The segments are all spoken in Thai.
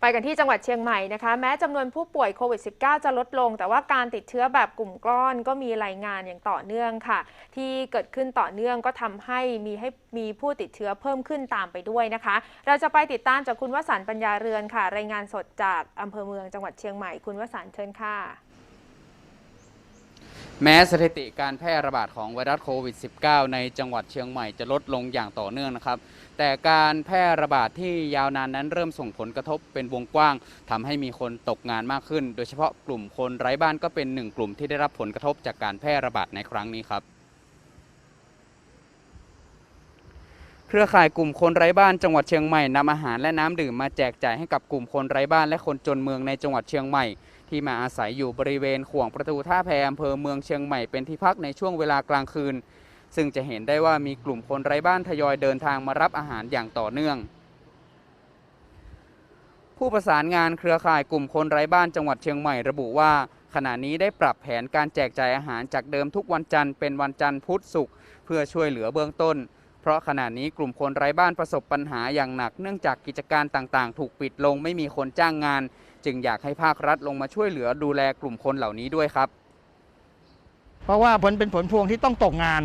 ไปกันที่จังหวัดเชียงใหม่นะคะ แม้จำนวนผู้ป่วยโควิด -19 จะลดลง แต่ว่าการติดเชื้อแบบกลุ่มก้อนก็มีรายงานอย่างต่อเนื่องค่ะ ที่เกิดขึ้นต่อเนื่องก็ทำให้มีให้มีผู้ติดเชื้อเพิ่มขึ้นตามไปด้วยนะคะ เราจะไปติดตามจากคุณวสันต์ปัญญาเรือนค่ะ รายงานสดจากอำเภอเมืองจังหวัดเชียงใหม่ คุณวสันต์เชิญค่ะ แม้สถิติการแพร่ระบาดของไวรัสโควิด -19 ในจังหวัดเชียงใหม่จะลดลงอย่างต่อเนื่องนะครับ แต่การแพร่ระบาดที่ยาวนานนั้นเริ่มส่งผลกระทบเป็นวงกว้างทำให้มีคนตกงานมากขึ้น โดยเฉพาะกลุ่มคนไร้บ้านก็เป็นหนึ่งกลุ่มที่ได้รับผลกระทบจากการแพร่ระบาดในครั้งนี้ครับเครือข่ายกลุ่มคนไร้บ้านจังหวัดเชียงใหม่นำอาหารและน้ำดื่มมาแจกจ่ายให้กับกลุ่มคนไร้บ้านและคนจนเมืองในจังหวัดเชียงใหม่ ที่มาอาศัยอยู่บริเวณขวงประตูท่าแพอำเภอเมืองเชียงใหม่เป็นที่พักในช่วงเวลากลางคืน ซึ่งจะเห็นได้ว่ามีกลุ่มคนไร้บ้านทยอยเดินทางมารับอาหารอย่างต่อเนื่อง ผู้ประสานงานเครือข่ายกลุ่มคนไร้บ้านจังหวัดเชียงใหม่ระบุว่าขณะนี้ได้ปรับแผนการแจกจ่ายอาหารจากเดิมทุกวันจันทร์เป็นวันจันทร์พุธศุกร์เพื่อช่วยเหลือเบื้องต้น ราะขณะนี้กลุ่มคนไร้บ้านประสบปัญหาอย่างหนักเนื่องจากกิจการต่างๆ ถูกปิดลงไม่มีคนจ้างงาน จึงอยากให้ภาครัฐลงมาช่วยเหลือดูแลกลุ่มคนเหล่านี้ด้วยครับ เพราะว่าผลเป็นผลพวงที่ต้องตกงาน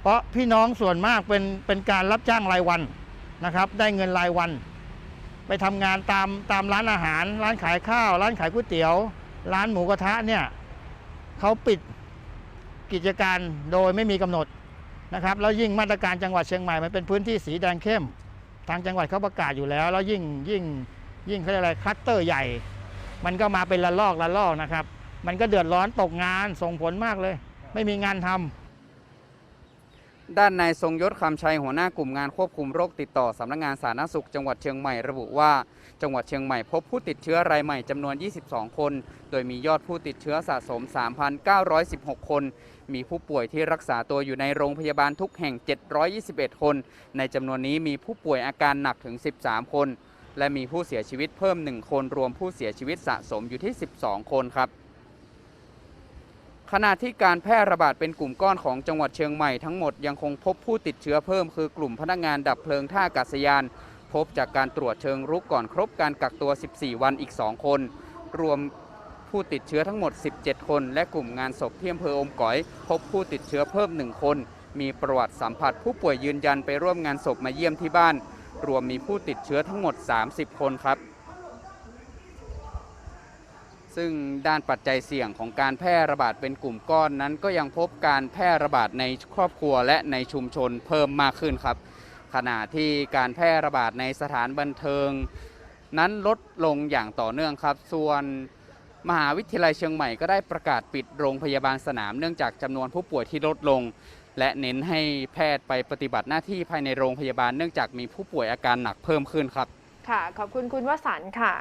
เพราะพี่น้องส่วนมากเป็นเป็นการรับจ้างรายวันนะครับ ได้เงินรายวัน ไปทำงานตามตามร้านอาหาร ร้านขายข้าว ร้านขายก๋วยเตี๋ยว ร้านหมูกระทะเนี่ยเขาปิดกิจการโดยไม่มีกำหนด นะครับแล้วยิ่งมาตรการจังหวัดเชียงใหม่มันเป็นพื้นที่สีแดงเข้ม ทางจังหวัดเขาประกาศอยู่แล้ว แล้วยิ่งยิ่งยิ่งเขาเรียกอะไรคลัสเตอร์ใหญ่ มันก็มาเป็นระลอกระลอกนะครับ มันก็เดือดร้อนตกงานส่งผลมากเลย ไม่มีงานทำ ด้านนายทรงยศคำชัยหัวหน้ากลุ่มงานควบคุมโรคติดต่อสำนักงานสาธารณสุขจังหวัดเชียงใหม่ระบุว่า จังหวัดเชียงใหม่พบผู้ติดเชื้อรายใหม่จำนวน 22 คน โดยมียอดผู้ติดเชื้อสะสม 3,916 คน มีผู้ป่วยที่รักษาตัวอยู่ในโรงพยาบาลทุกแห่ง 721 คน ในจำนวนนี้มีผู้ป่วยอาการหนักถึง 13 คน และมีผู้เสียชีวิตเพิ่ม 1 คนรวมผู้เสียชีวิตสะสมอยู่ที่ 12 คนครับ ขณะที่การแพร่ระบาดเป็นกลุ่มก้อนของจังหวัดเชียงใหม่ทั้งหมดยังคงพบผู้ติดเชื้อเพิ่มคือกลุ่มพนักงานดับเพลิงท่าอากาศยาน พบจากการตรวจเชิงรุกก่อนครบการกักตัว 14 วันอีก 2 คน รวมผู้ติดเชื้อทั้งหมด 17 คน และกลุ่มงานศพที่อำเภออมก๋อย พบผู้ติดเชื้อเพิ่ม 1 คน มีประวัติสัมผัสผู้ป่วยยืนยันไปร่วมงานศพมาเยี่ยมที่บ้าน รวมมีผู้ติดเชื้อทั้งหมด 30 คนครับ ซึ่งด้านปัจจัยเสี่ยงของการแพร่ระบาดเป็นกลุ่มก้อนนั้น ก็ยังพบการแพร่ระบาดในครอบครัวและในชุมชนเพิ่มมากขึ้นครับ ขณะที่การแพร่ระบาดในสถานบันเทิง นั้นลดลงอย่างต่อเนื่องครับ ส่วนมหาวิทยาลัยเชียงใหม่ก็ได้ประกาศปิดโรงพยาบาลสนามเนื่องจากจำนวนผู้ป่วยที่ลดลง และเน้นให้แพทย์ไปปฏิบัติหน้าที่ภายในโรงพยาบาลเนื่องจากมีผู้ป่วยอาการหนักเพิ่มขึ้นครับ ค่ะ ขอบคุณคุณวสันต์ค่ะ